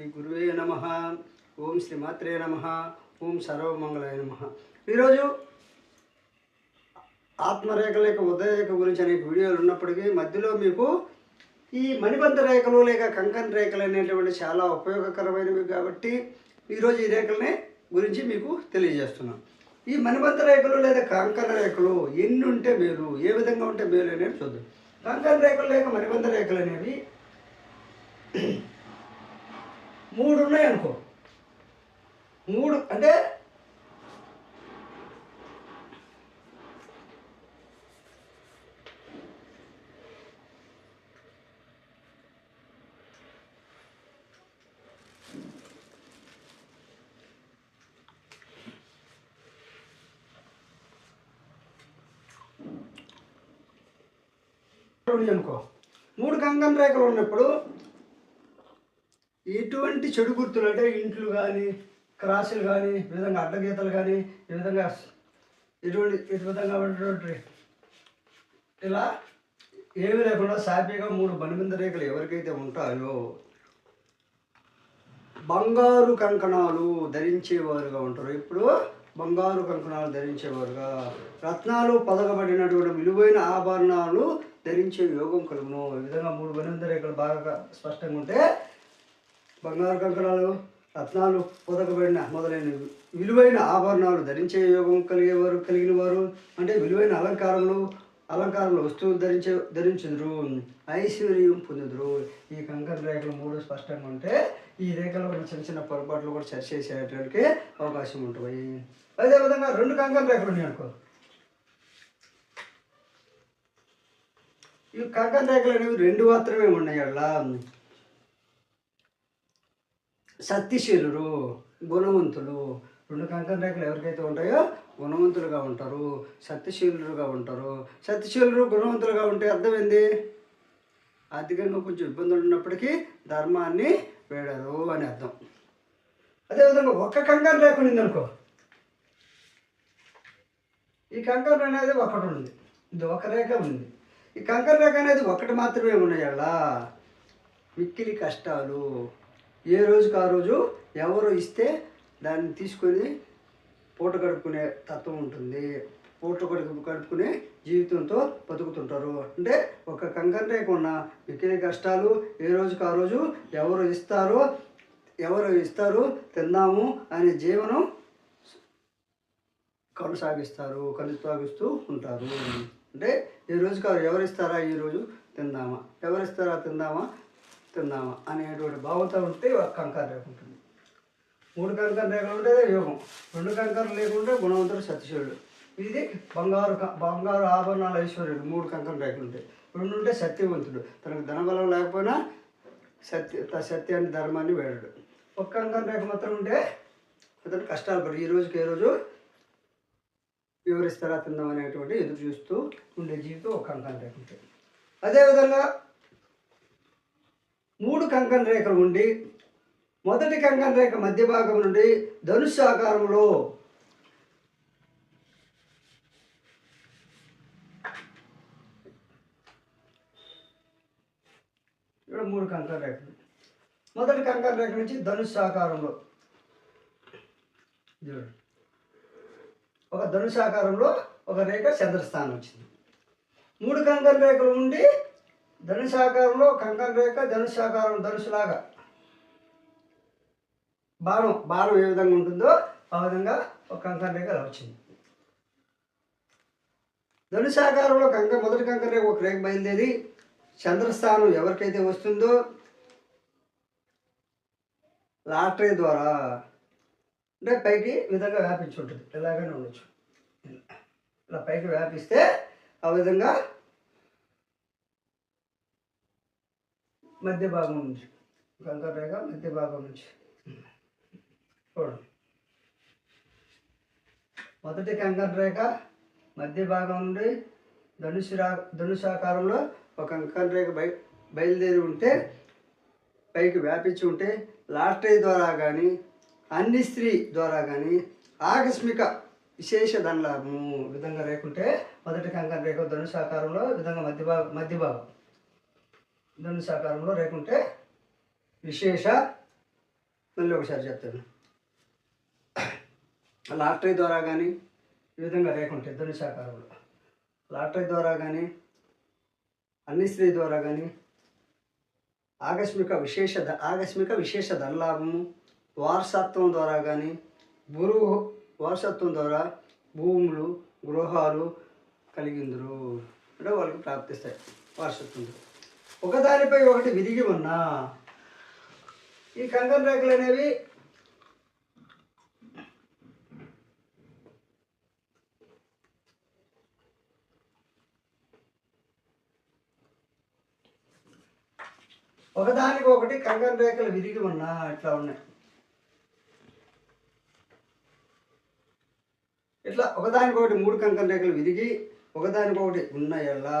శ్రీ గురువే నమ. ఓం శ్రీ మాత్రే నమ. ఓం సర్వమంగళాయ నమ. ఈరోజు ఆత్మరేఖ లేక ఉదయ రేఖ గురించి అనేక వీడియోలు ఉన్నప్పటికీ మధ్యలో మీకు ఈ మణిబంధ రేఖలు లేక కంకన్ రేఖలు అనేటువంటి చాలా ఉపయోగకరమైనవి కాబట్టి ఈరోజు ఈ రేఖలనే గురించి మీకు తెలియజేస్తున్నాను ఈ మణిబంధ రేఖలు లేదా కంకణ రేఖలు ఎన్ని ఉంటే మేలు ఏ విధంగా ఉంటే మేలు అనేది చూద్దాం. కంకణ రేఖలు లేక మణిబంధ రేఖలు అనేవి మూడు ఉన్నాయి అనుకో మూడు అంటే అనుకో మూడు గంగం రేఖలు ఉన్నప్పుడు ఎటువంటి చెడు గుర్తులు అంటే ఇంట్లు కానీ క్రాసులు కానీ ఈ విధంగా అడ్డగీతలు కానీ ఈ విధంగా ఎటువంటి ఈ విధంగా ఉన్నటువంటి ఇలా ఏమీ లేకుండా సాఫీగా మూడు బండిమింద రేఖలు ఎవరికైతే ఉంటాయో బంగారు కంకణాలు ధరించేవారుగా ఉంటారు. ఇప్పుడు బంగారు కంకణాలు ధరించేవారుగా రత్నాలు పదకబడినటువంటి విలువైన ఆభరణాలు ధరించే యోగం కలుగును. ఈ విధంగా మూడు బనిమింద రేఖలు బాగా స్పష్టంగా ఉంటే బంగారు కంకణాలు రత్నాలు పొదకబడిన మొదలైన విలువైన ఆభరణాలు ధరించే యోగం కలిగేవారు కలిగిన వారు అంటే విలువైన అలంకారములు అలంకారంలో వస్తువులు ధరించే ధరించుదురు ఐశ్వర్యం పొందుదురు. ఈ కంకర రేఖలు మూడు స్పష్టంగా ఉంటే ఈ రేఖలో ఉన్న చిన్న చిన్న పొరపాట్లు కూడా చర్చ చేసేటానికి అవకాశం ఉంటుంది. అదేవిధంగా రెండు కంకర రేఖలు ఉన్నాయి అనుకో. ఈ కంకర రేఖలు అనేవి రెండు మాత్రమే ఉన్నాయి అలా. సత్యశీలురు గుణవంతులు రెండు కంకణ రేఖలు ఎవరికైతే ఉంటాయో గుణవంతులుగా ఉంటారు సత్యశీలురుగా ఉంటారు. సత్యశీలురు గుణవంతులుగా ఉంటే అర్థం ఏంది? ఆర్థికంగా కొంచెం ఇబ్బందులు ఉన్నప్పటికీ ధర్మాన్ని వేడరు అని అర్థం. అదేవిధంగా ఒక్క కంకణ రేఖ ఉంది అనుకో ఈ కంకణ అనేది ఒకటి ఉంది ఇది ఒక రేఖ ఉంది ఈ కంకణ రేఖ అనేది ఒకటి మాత్రమే ఉన్నాయి అలా మిక్కిలి కష్టాలు ఏ రోజుకి ఆ రోజు ఎవరు ఇస్తే దాన్ని తీసుకొని పూట గడుపుకునే తత్వం ఉంటుంది. పూట గడుపు గడుపుకునే జీవితంతో బతుకుతుంటారు. అంటే ఒక కంకణ లేకుండా ఉన్న కష్టాలు ఏ రోజుకి ఆ రోజు ఎవరు ఇస్తారో ఎవరు ఇస్తారు తిందాము అనే జీవనం కొనసాగిస్తారు కొనసాగిస్తూ ఉంటారు. అంటే ఈ రోజుకి ఎవరు ఇస్తారా ఈరోజు రోజు తిందామా? ఎవరు ఇస్తారా తిందామా? తిన్నామా అనేటువంటి భావంతో ఉంటే ఒక కంకర రేఖ ఉంటుంది. మూడు కంకర రేఖలు ఉంటే యోగం. రెండు కంకరలు లేకుంటే గుణవంతుడు సత్యశివుడు. ఇది బంగారు బంగారు ఆభరణాల ఐశ్వర్యుడు. మూడు కంకర రేఖలు ఉంటాయి. రెండు ఉంటే సత్యవంతుడు. తనకు ధనబలం లేకపోయినా సత్య సత్యాన్ని ధర్మాన్ని వేడడు. ఒక కంకర రేఖ మాత్రం ఉంటే అతను కష్టాలు పడి ఈ రోజుకి ఏ రోజు వివరిస్తారా తిందాం అనేటువంటి ఎదురు చూస్తూ ఉండే జీవితం ఒక కంకణ రేఖ ఉంటుంది. అదేవిధంగా మూడు కంకణ రేఖలు ఉండి మొదటి కంకణ రేఖ మధ్య భాగం నుండి ధనుస్సు ఆకారంలో ఇక్కడ మూడు కంకణ రేఖలు. మొదటి కంకణ రేఖ నుంచి ధనుస్సు ఆకారంలో. చూడండి ఒక ధనుసు ఆకారంలో ఒక రేఖ చంద్రస్థానం వచ్చింది. మూడు కంకణ రేఖలు ఉండి ధనుసాకారంలో కంకణ రేఖ ధనుషాకారం ధనుసులాగా. బాణం బాణం ఏ విధంగా ఉంటుందో ఆ విధంగా ఒక కంకణ రేఖ వచ్చింది ధనుసు కంక మొదటి కంకణ రేఖ ఒక రేఖ బయలుదేరి చంద్రస్థానం ఎవరికైతే వస్తుందో లాటరీ ద్వారా అంటే పైకి విధంగా వ్యాపించి ఉంటుంది. ఎలాగైనా ఉండొచ్చు. ఇలా పైకి వ్యాపిస్తే ఆ విధంగా మధ్య భాగం నుంచి. కంకర రేఖ మధ్య భాగం నుంచి. చూడండి మొదటి కంకర రేఖ మధ్య భాగం నుండి ధనుసు రా ధనుసు ఒక కంకర రేఖ బయ బయలుదేరి ఉంటే పైకి వ్యాపించి ఉంటే లాటరీ ద్వారా కానీ అన్ని స్త్రీ ద్వారా కానీ ఆకస్మిక విశేష ధనలాభము. విధంగా రేకుంటే మొదటి కంకర రేఖ ధనుషాకారంలో విధంగా మధ్య భాగం మధ్య భాగం. ధనుసు సహకారంలో రేకుంటే విశేష మళ్ళీ ఒకసారి చెప్తాను. లాటరీ ద్వారా కానీ ఈ విధంగా లేకుంటే ధను ధనుషాకారంలో లాటరీ ద్వారా కానీ అన్ని స్త్రీ ద్వారా కానీ ఆకస్మిక విశేష ఆకస్మిక విశేష ధనలాభము వారసత్వం ద్వారా కానీ గురు వారసత్వం ద్వారా భూములు గృహాలు కలిగిందురు అంటే వాళ్ళకి ప్రాప్తిస్తాయి. వారసత్వం ద్వారా. ఒకదానిపై ఒకటి విరిగి ఉన్నా ఈ కంకణ రేఖలు అనేవి ఒకదానికి ఒకటి కంకణ రేఖలు విరిగి ఉన్నా ఇట్లా ఉన్నాయి. ఇట్లా ఒకదానికొకటి మూడు కంకణ రేఖలు విరిగి ఒకదానికొకటి ఉన్నాయల్లా.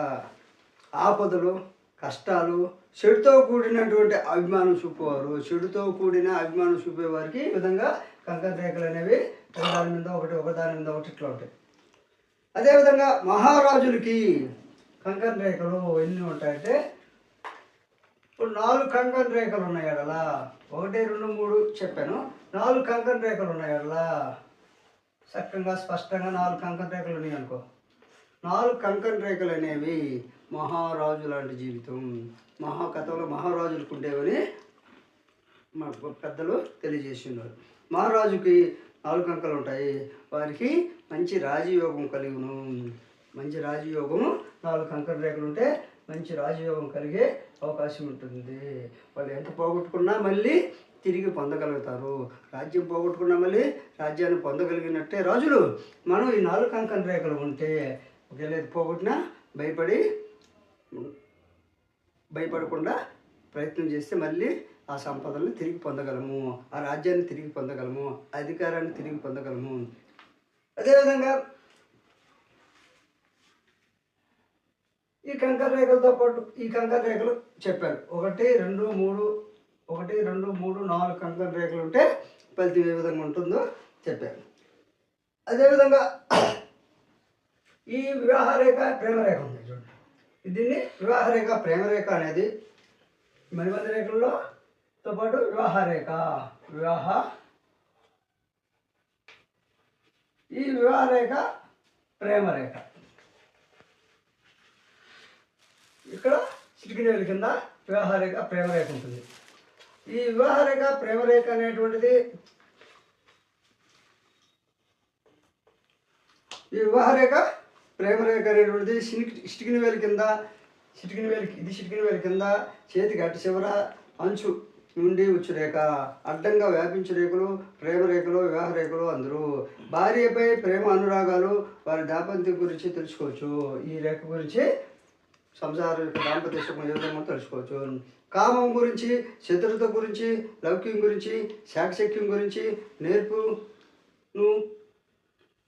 ఆపదలు కష్టాలు చెడుతో కూడినటువంటి అభిమానం చూపేవారు. చెడుతో కూడిన అభిమానం చూపేవారికి ఈ విధంగా కంకణ రేఖలు అనేవి ఒకదాని మీద ఒకటి ఒకదాని మీద ఒకటి ఇట్లా ఉంటాయి. అదేవిధంగా మహారాజులకి కంకణ రేఖలు ఎన్ని ఉంటాయంటే ఇప్పుడు నాలుగు కంకణ రేఖలు ఉన్నాయి అడలా ఒకటి రెండు మూడు చెప్పాను. నాలుగు కంకణ రేఖలు ఉన్నాయి అడలా చక్కగా స్పష్టంగా నాలుగు కంకణ రేఖలు ఉన్నాయి అనుకో. నాలుగు కంకణ రేఖలు అనేవి మహారాజు లాంటి జీవితం మహాకథలో మహారాజులకు ఉండేవని మా పెద్దలు తెలియజేసి ఉన్నారు మహారాజుకి నాలుగు అంకలు ఉంటాయి వారికి మంచి రాజయోగం కలిగును. మంచి రాజయోగము నాలుగు కంకర రేఖలు ఉంటే మంచి రాజయోగం కలిగే అవకాశం ఉంటుంది వాళ్ళు ఎంత పోగొట్టుకున్నా మళ్ళీ తిరిగి పొందగలుగుతారు. రాజ్యం పోగొట్టుకున్నా మళ్ళీ రాజ్యాన్ని పొందగలిగినట్టే రాజులు. మనం ఈ నాలుగు కంకణ రేఖలు ఉంటే ఒకవేళ పోగొట్టినా భయపడి భయపడకుండా ప్రయత్నం చేస్తే మళ్ళీ ఆ సంపదలను తిరిగి పొందగలము ఆ రాజ్యాన్ని తిరిగి పొందగలము అధికారాన్ని తిరిగి పొందగలము. అదేవిధంగా ఈ కంకర రేఖలతో పాటు ఈ కంకర రేఖలు చెప్పారు. ఒకటి రెండు మూడు ఒకటి రెండు మూడు నాలుగు కంకర రేఖలు ఉంటే ఫలితం ఏ విధంగా ఉంటుందో చెప్పారు. అదేవిధంగా ఈ వివాహ రేఖ ప్రేమరేఖ ఉంది. దీన్ని వివాహ రేఖ ప్రేమరేఖ అనేది మణిబంధ రేఖల్లో తో పాటు వివాహ రేఖ వివాహ. ఈ వివాహ రేఖ ప్రేమరేఖ. ఇక్కడ చిటికినేల కింద వివాహ రేఖ ప్రేమరేఖ ఉంటుంది. ఈ వివాహ రేఖ ప్రేమరేఖ అనేటువంటిది ఈ రేఖ ప్రేమరేఖ అనేటువంటిది చిటికి వేలు కింద చిటికిన వేలు ఇది చిటికిన వేలు కింద చేతికి అటు చివర అంచు నుండి వచ్చు రేఖ. అడ్డంగా వ్యాపించు రేఖలు ప్రేమ రేఖలు వివాహ రేఖలు అందరూ. భార్యపై ప్రేమ అనురాగాలు వారి దాంపత్యం గురించి తెలుసుకోవచ్చు. ఈ రేఖ గురించి సంసారం యొక్క దాంపత్య సుఖం ఏదైనా తెలుసుకోవచ్చు. కామం గురించి శత్రుత గురించి లౌక్యం గురించి శాకశక్యం గురించి నేర్పును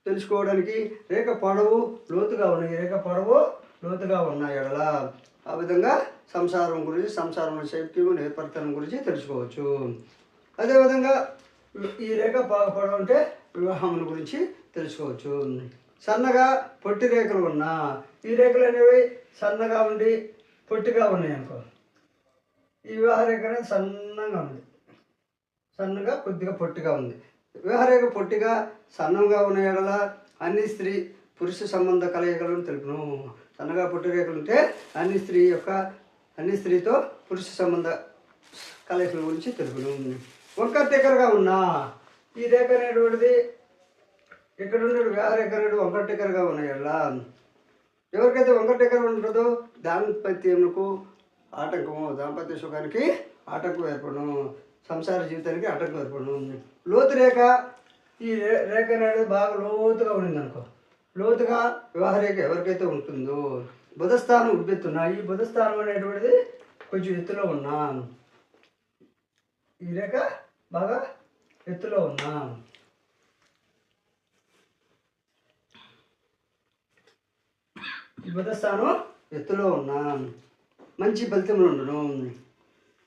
తెలుసుకోవడానికి రేఖ పొడవు లోతుగా ఉన్నాయి. రేఖ పొడవు లోతుగా ఉన్నాయి అక్కడ ఆ విధంగా సంసారం గురించి సంసారం శక్తి నేపథ్యం గురించి తెలుసుకోవచ్చు. అదేవిధంగా ఈ రేఖ బాగా పొడవు ఉంటే వివాహముల గురించి తెలుసుకోవచ్చు. సన్నగా పొట్టి రేఖలు ఉన్నా. ఈ రేఖలు అనేవి సన్నగా ఉండి పొట్టిగా ఉన్నాయి అనుకో. ఈ వివాహ రేఖ అనేది సన్నగా ఉంది. సన్నగా కొద్దిగా పొట్టిగా ఉంది. వివాహరేఖ పొట్టిగా సన్నంగా ఉన్న ఎడల అన్ని స్త్రీ పురుష సంబంధ కలయికలను తెలుపును. సన్నగా పొట్టి రేఖలు ఉంటే అన్ని స్త్రీ యొక్క అన్ని స్త్రీతో పురుష సంబంధ కలయికల గురించి తెలుపును. వంకర టిక్కరగా ఉన్న. ఈ రేఖ అనేటువంటిది ఇక్కడ ఉండే వివాహరేఖ అనేది వంకర టిక్కరగా ఉన్న ఎడల. ఎవరికైతే వంకర టిక్కర ఉంటుందో దాంపత్యములకు ఆటంకము దాంపత్య సుఖానికి ఆటంకం ఏర్పడను. సంసార జీవితానికి అడ్డంకులు ఏర్పడుతుంది లోతు రేఖ ఈ రే రేఖ అనేది బాగా లోతుగా ఉండింది అనుకో. లోతుగా వివాహ రేఖ ఎవరికైతే ఉంటుందో బుధస్థానం ఉబ్బెత్తున్నా ఈ బుధస్థానం అనేటువంటిది కొంచెం ఎత్తులో ఉన్నా. ఈ రేఖ బాగా ఎత్తులో ఉన్నా. ఈ బుధస్థానం ఎత్తులో ఉన్నా. మంచి ఫలితములు ఉండను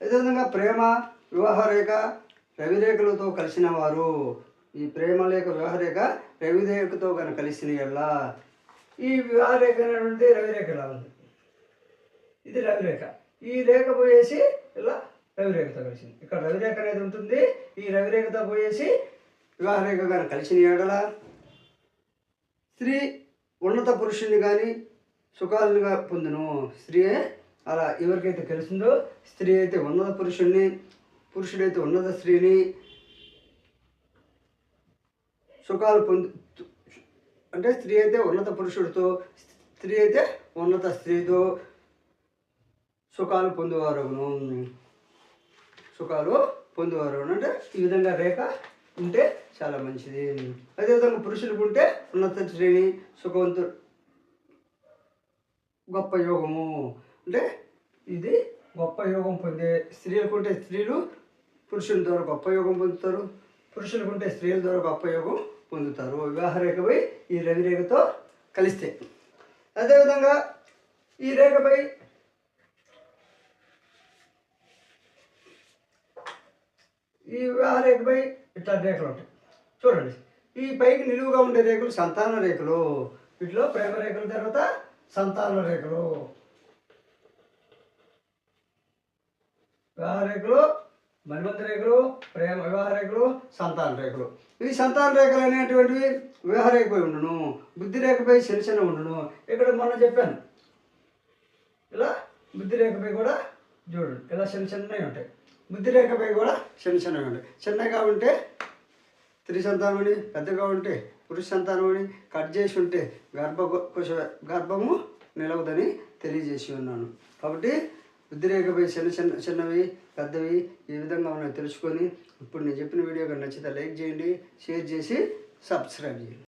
అదేవిధంగా ప్రేమ వివాహ రేఖ రవిరేఖలతో కలిసిన వారు. ఈ ప్రేమ లేఖ వివాహ రేఖ రవిరేఖతో కనుక కలిసిన ఎల్లా ఈ వివాహరేఖ అనేటువంటి రవిరేఖలా ఉంది. ఇది రవిరేఖ. ఈ రేఖ పోయేసి ఇలా రవిరేఖతో కలిసింది. ఇక్కడ రవిరేఖ అనేది ఉంటుంది. ఈ రవిరేఖతో పోయేసి వివాహరేఖ కానీ కలిసిన ఏడల స్త్రీ ఉన్నత పురుషుని కానీ సుఖాలుగా పొందును. స్త్రీ అలా ఎవరికైతే కలిసిందో స్త్రీ అయితే ఉన్నత పురుషుణ్ణి పురుషుడైతే ఉన్నత స్త్రీని సుఖాలు పొందు అంటే స్త్రీ అయితే ఉన్నత పురుషుడితో స్త్రీ అయితే ఉన్నత స్త్రీతో సుఖాలు పొందువారును సుఖాలు పొందువారు అంటే ఈ విధంగా రేఖ ఉంటే చాలా మంచిది. అదేవిధంగా పురుషులకు ఉంటే ఉన్నత శ్రేణి సుఖవంతు గొప్ప యోగము. అంటే ఇది గొప్ప యోగం పొందే స్త్రీలకు ఉంటే స్త్రీలు పురుషుల ద్వారా గొప్ప యోగం పొందుతారు. పురుషులకు ఉంటే స్త్రీల ద్వారా గొప్ప యోగం పొందుతారు. వివాహ రేఖపై ఈ రవి రేఖతో కలిస్తే. అదేవిధంగా ఈ రేఖపై ఈ వివాహ రేఖపై ఇట్లా రేఖలు ఉంటాయి. చూడండి. ఈ పైకి నిలువుగా ఉండే రేఖలు సంతాన రేఖలు. వీటిలో ప్రేమ రేఖల తర్వాత సంతాన రేఖలు. వివాహ రేఖలు మరిమంత రేఖలు ప్రేమ వివాహ రేఖలు సంతాన రేఖలు ఈ సంతాన రేఖలు అనేటువంటివి వివాహ రేఖపై ఉండును బుద్ధి రేఖపై శనిశన ఉండును. ఇక్కడ మొన్న చెప్పాను. ఇలా బుద్ధి రేఖపై కూడా చూడండి. ఇలా చిన్న చిన్నవి ఉంటాయి. బుద్ధి రేఖపై కూడా చిన్న చిన్నవి ఉంటాయి. చిన్నగా ఉంటే స్త్రీ సంతానం అని పెద్దగా ఉంటే పురుష సంతానం అని కట్ చేసి ఉంటే గర్భ గర్భము నిలవదని తెలియజేసి ఉన్నాను. కాబట్టి బుద్ధిరేఖపై చిన్న చిన్న చిన్నవి పెద్దవి ఏ విధంగా ఉన్నాయో. తెలుసుకొని ఇప్పుడు నేను చెప్పిన వీడియో నచ్చితే లైక్ చేయండి షేర్ చేసి సబ్స్క్రైబ్ చేయండి.